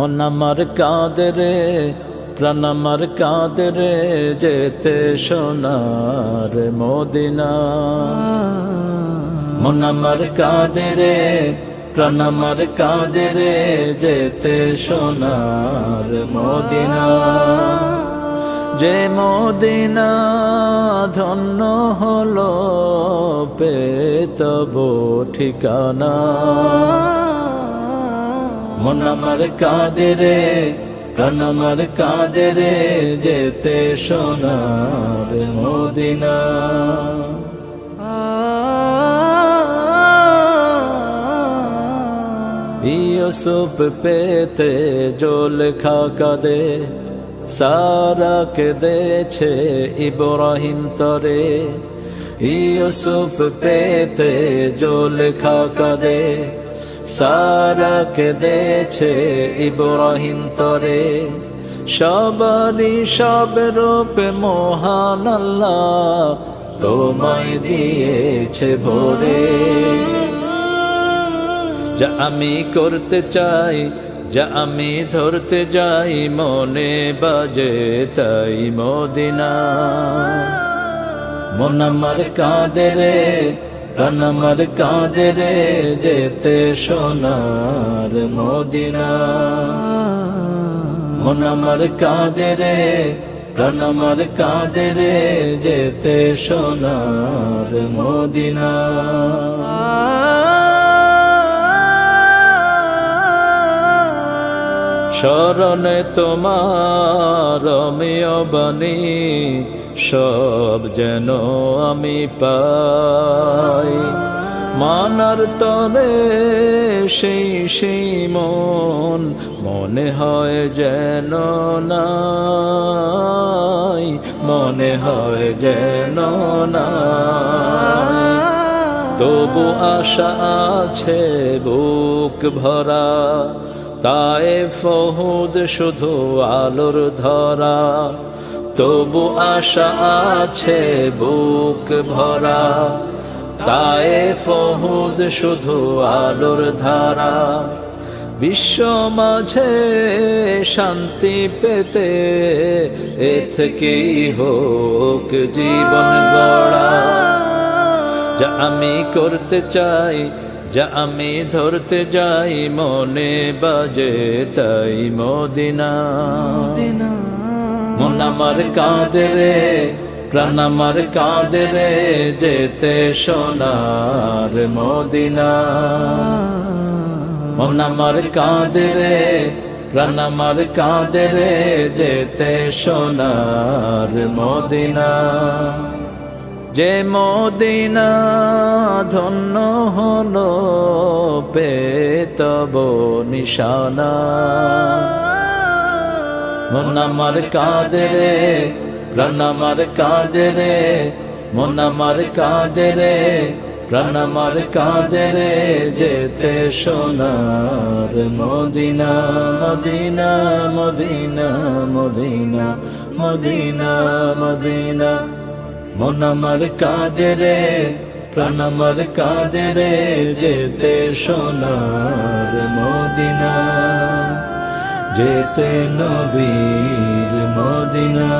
মন আমার কাঁদে রে, প্রাণ আমার কাঁদে রে, যেতে সোনার মদিনা। মন আমার কাঁদে রে, প্রাণ আমার কাঁদে রে, যেতে সোনার মদিনা। যে মদিনা ধন্য হলো পেতব ঠিকানা। মন আমার কাঁদে রে আমার রে, যেতে সোনার মদিনা। ইউসুফ পেতে জোল খা কাদে, সারা কেঁদেছে ইব্রাহিম তরে। ইউসুফ পেতে জোল খা কাদে সারা কেঁদেছে ইব্রাহিম তরে। সবারই সব রূপে মহান আল্লাহ তোমায় দিয়েছে ভোরে। যা আমি করতে চাই, যা আমি ধরতে যাই, মনে বাজে তাই মদিনা। মন আমার কাঁদে রে প্রাণ আমার কাঁদে রে যেতে সোনার মদিনা। মন আমার কাঁদে রে প্রাণ আমার কাঁদে রে যেতে সোনার মদিনা। শরণে তোমার বাণী, সব যেন আমি পাই। মানার তরে সেই সেই মন, মনে হয় যেন নাই, মনে হয় যেন নাই। তবু আশা আছে বুক ভরা তাই ফহুদ শুধু আলোর ধরা, তবু আশা আছে বুক ভরা। তাই ফহুদ শুধু আলোর ধারা, বিশ্ব মাঝে শান্তি পেতে এ থেকেই হোক জীবন গড়া। যা আমি করতে চাই যা আমি ধরতে যাই মনে বাজে তাই মদিনা। মন আমার কাঁদে রে প্রাণ আমার কাঁদে রে যেতে সোনার মদিনা। মন আমার কাঁদে রে প্রাণ আমার কাঁদে রে যেতে সোনার মদিনা। যে মদিনা ধন্য হলো পেতব নিশানা। মন আমার কাঁদে রে, প্রাণ আমার কাঁদে রে, মন আমার কাঁদে রে, প্রাণ আমার কাঁদে রে, যেতে সোনার Medina Medina Medina Medina Medina Medina. মন আমার কাঁদে রে প্রাণ আমার কাঁদে রে যেতে সোনার মদিনা যেতে নবীর মদিনা।